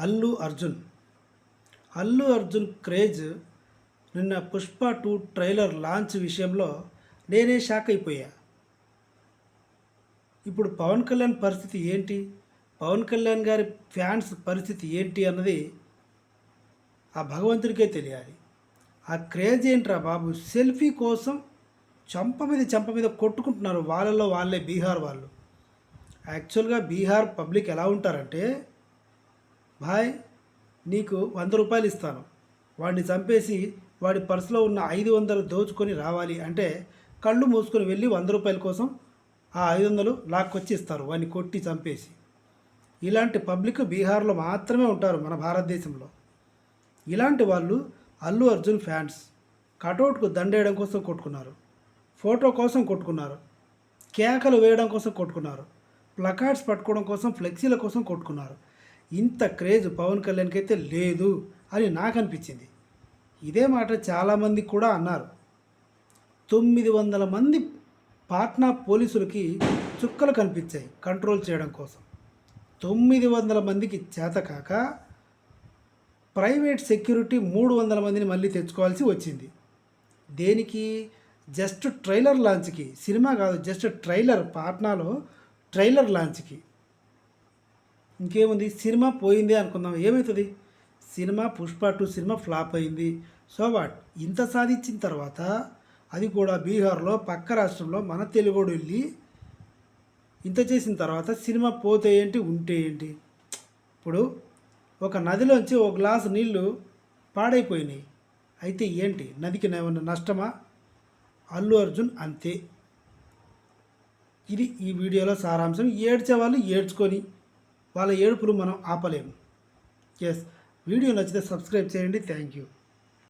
Allu Arjun. Allu Arjun craze నిన్న Pushpa two trailer launch విషయంలో నేనే షాక్ అయిపోయా. ఇప్పుడు పవన్ కళ్యాణ్ పరిస్థితి ఏంటి? పవన్ కళ్యాణ్ గారి ఫ్యాన్స్ పరిస్థితి ఏంటి అన్నది ఆ భగవంతుడికే తెలియాలి. ఆ క్రేజ్ ఏంట్రా బాబు? సెల్ఫీ కోసం చంప మీద చంప మీద కొట్టుకుంటున్నారు వాళ్ళలో వాళ్ళే బీహార్ వాళ్ళు. యాక్చువల్గా బీహార్ పబ్లిక్ ఎలా ఉంటారంటే భాయ్ నీకు వంద రూపాయలు ఇస్తాను. వాడిని చంపేసి వాడి పర్సులో ఉన్న ఐదు వందలు దోచుకొని రావాలి అంటే కళ్ళు మూసుకొని వెళ్ళి వంద రూపాయల కోసం ఆ ఐదు వందలు లాక్కొచ్చి ఇస్తారు వాడిని కొట్టి చంపేసి. ఇలాంటి పబ్లిక్ బీహార్లో మాత్రమే ఉంటారు మన భారతదేశంలో. ఇలాంటి వాళ్ళు అల్లు అర్జున్ ఫ్యాన్స్. కటౌట్కు దండేయడం కోసం కొట్టుకున్నారు. ఫోటో కోసం కొట్టుకున్నారు. కేకలు వేయడం కోసం కొట్టుకున్నారు. ప్లకార్డ్స్ పట్టుకోవడం కోసం ఫ్లెక్సీల కోసం కొట్టుకున్నారు. ఇంత క్రేజ్ పవన్ కళ్యాణ్కి అయితే లేదు అని నాకు అనిపించింది ఇదే మాట చాలామంది కూడా అన్నారు. తొమ్మిది వందల మంది పాట్నా పోలీసులకి చుక్కలు కనిపించాయి కంట్రోల్ చేయడం కోసం. తొమ్మిది వందల మందికి చేతకాక ప్రైవేట్ సెక్యూరిటీ మూడు వందల మందిని మళ్ళీ తెచ్చుకోవాల్సి వచ్చింది. దేనికి? జస్ట్ ట్రైలర్ లాంచ్కి. సినిమా కాదు జస్ట్ ట్రైలర్ పాట్నాలో ట్రైలర్ లాంచ్కి. ఇంకేముంది? సినిమా పోయింది అనుకుందాం. ఏమవుతుంది cinema Pushpa two cinema flop అయింది. So what? ఇంత సాధించిన తర్వాత అది కూడా బీహార్లో పక్క రాష్ట్రంలో మన తెలుగుడు వెళ్ళి ఇంత చేసిన తర్వాత సినిమా పోతే ఏంటి ఉంటే ఏంటి? ఇప్పుడు ఒక నదిలోంచి ఒక గ్లాసు నీళ్ళు పాడైపోయినాయి. అయితే ఏంటి? నదికి ఏమన్నా నష్టమా? అల్లు అర్జున్ అంతే. ఇది ఈ వీడియోలో సారాంశం. ఏడ్చే వాళ్ళు ఏడ్చుకొని వాళ్ళ ఏడుపులు మనం ఆపలేము. ఎస్ వీడియో నచ్చితే సబ్స్క్రైబ్ చేయండి. Thank you